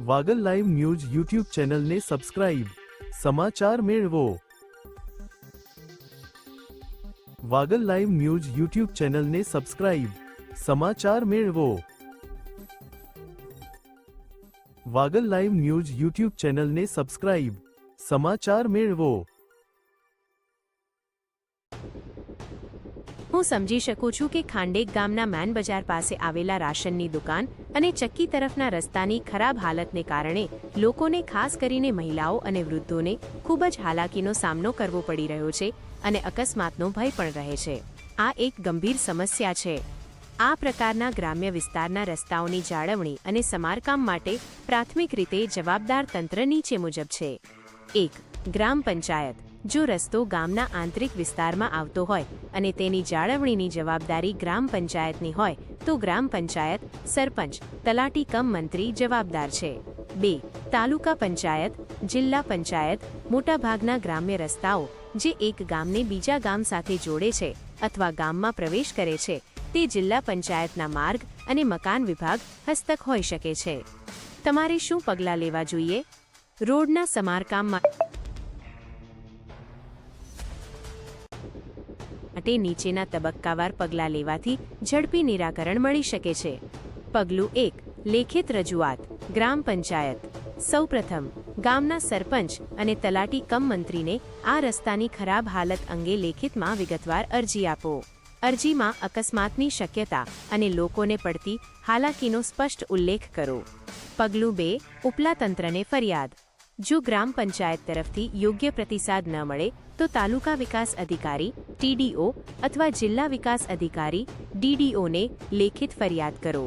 Vagal live news YouTube channel ने subscribe. समाचार मेळवो Vagal live news YouTube channel ने subscribe. समाचार मेळवो Vagal live news YouTube channel ने subscribe. समाचार मेळवो હું સમજી શકું છું કે ખાંડેક ગામના મેન બજાર પાસે આવેલા રાશનની દુકાન અને ચક્કી તરફના રસ્તાની ખરાબ હાલતને કારણે લોકોને ખાસ કરીને મહિલાઓ અને વૃદ્ધોને ખૂબ જ હાલાકીનો સામનો કરવો પડી રહ્યો છે અને અકસ્માતનો ભય પણ રહે છે. આ એક ગંભીર સમસ્યા છે. આ પ્રકારના ગ્રામ્ય વિસ્તારના રસ્તાઓની જાળવણી અને સમારકામ માટે પ્રાથમિક રીતે જવાબદાર તંત્ર નીચે મુજબ છે. એક, ગ્રામ પંચાયત. જો રસ્તો ગામના આંતરિક વિસ્તારમાં આવતો હોય અને તેની જાળવણીની જવાબદારી ગ્રામ પંચાયતની હોય, તો ગ્રામ પંચાયત, સરપંચ, તલાટી કમ મંત્રી જવાબદાર છે. બે, તાલુકા પંચાયત, જિલ્લા પંચાયત, મોટાભાગના ગ્રામ્ય રસ્તાઓ, જે એક ગામને બીજા ગામ સાથે જોડે છે અથવા ગામમાં પ્રવેશ કરે છે, તે જિલ્લા પંચાયતના માર્ગ અને મકાન વિભાગ હસ્તક હોઈ શકે છે. તમારે શું પગલાં લેવા જોઈએ? રોડના સમારકામ માટે નીચેના તબક્કાવાર પગલાં લેવાથી ઝડપી નિરાકરણ મળી શકે છે. પગલું એક, લેખિત રજૂઆત, ગ્રામ પંચાયત. સૌપ્રથમ, ગામના સરપંચ અને તલાટી કમ મંત્રીને આ રસ્તાની ખરાબ હાલત અંગે લેખિતમાં વિગતવાર અરજી આપો. અરજીમાં અકસ્માતની શક્યતા અને લોકોને પડતી હાલાકીનો સ્પષ્ટ ઉલ્લેખ કરો. પગલું બે, ઉપલા તંત્રને ફરિયાદ. જો ગ્રામ પંચાયત તરફથી યોગ્ય પ્રતિસાદ ન મળે, તો તાલુકા વિકાસ અધિકારી, ટીડીઓ અથવા જિલ્લા વિકાસ અધિકારી, ડીડીઓને લેખિત ફરિયાદ કરો.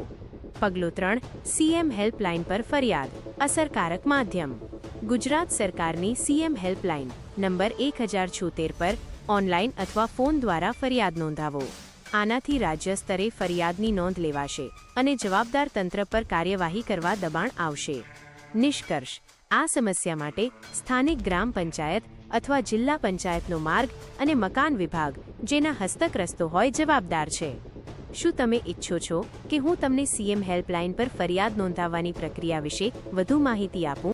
પગલું ત્રણ, સીએમ હેલ્પલાઇન પર ફરિયાદ, અસરકારક માધ્યમ. ગુજરાત સરકારની સીએમ હેલ્પલાઇન, નંબર એક હજાર છોતેર પર ઓનલાઈન અથવા ફોન દ્વારા ફરિયાદ નોંધાવો. આનાથી રાજ્ય સ્તરે ફરિયાદની નોંધ લેવાશે અને જવાબદાર તંત્ર પર કાર્યવાહી કરવા દબાણ આવશે. નિષ્કર્ષ આ સમસ્યા માટે સ્થાનિક ગ્રામ પંચાયત અથવા જિલ્લા પંચાયતનો માર્ગ અને મકાન વિભાગ, જેના હસ્તક રસ્તો હોય, જવાબદાર છે. શું તમે ઈચ્છો છો કે હું તમને સીએમ હેલ્પલાઇન પર ફરિયાદ નોંધાવવાની પ્રક્રિયા વિશે વધુ માહિતી આપું?